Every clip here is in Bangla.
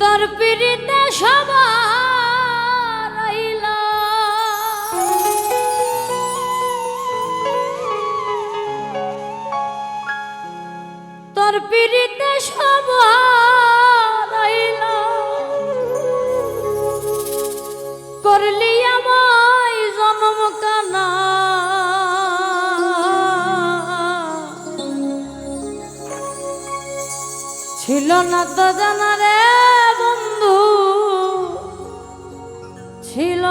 তোর পিড়িতে সবার তোর পিড়িতে সবার করলি আমায় জন্ম কানা ছিল না তো জানা ছিল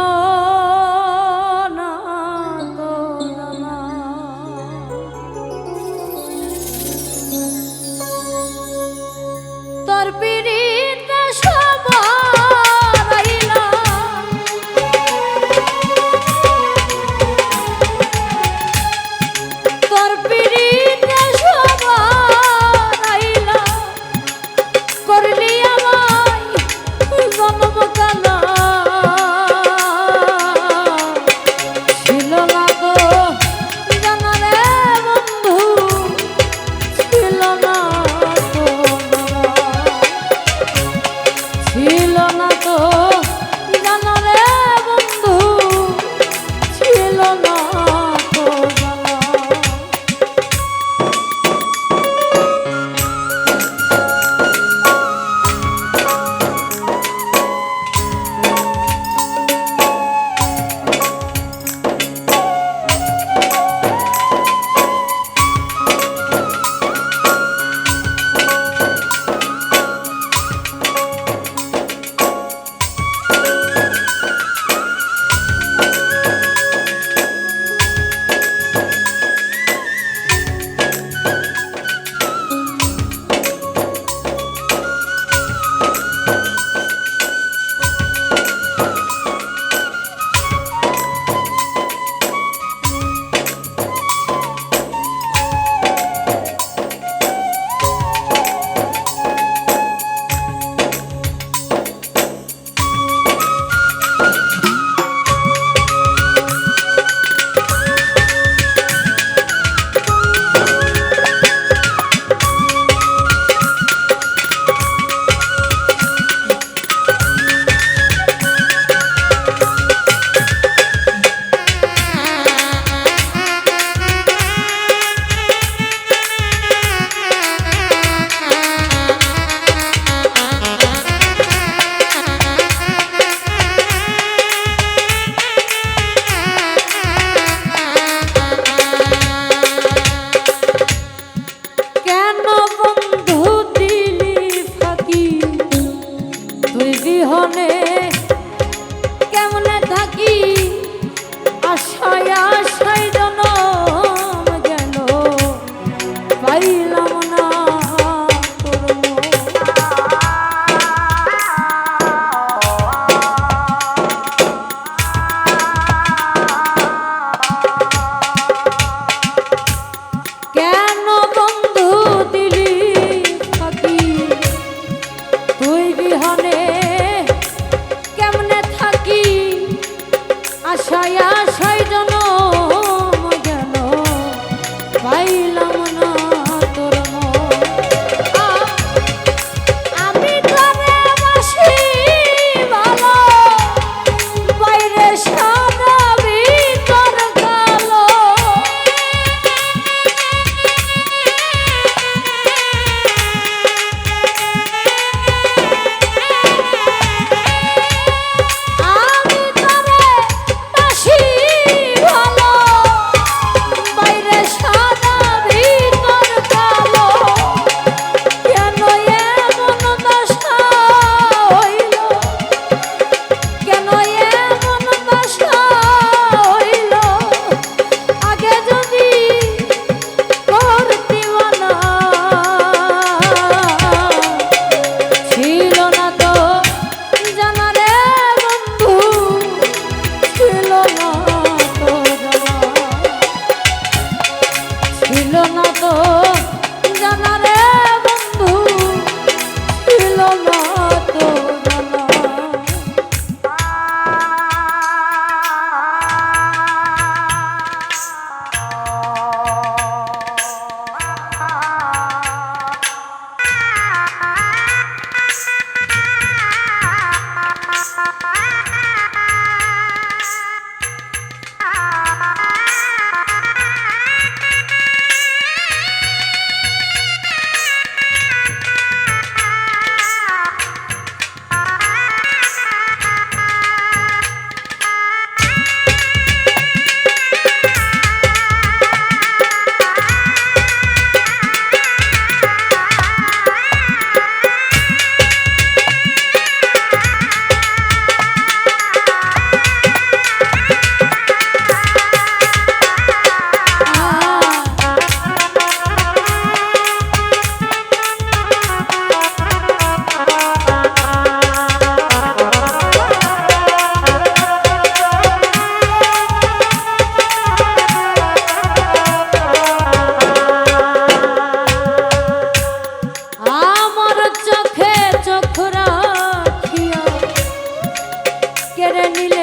বিহনে তো জানারে বন্ধু ছিল না ಶರಣಿ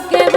lo que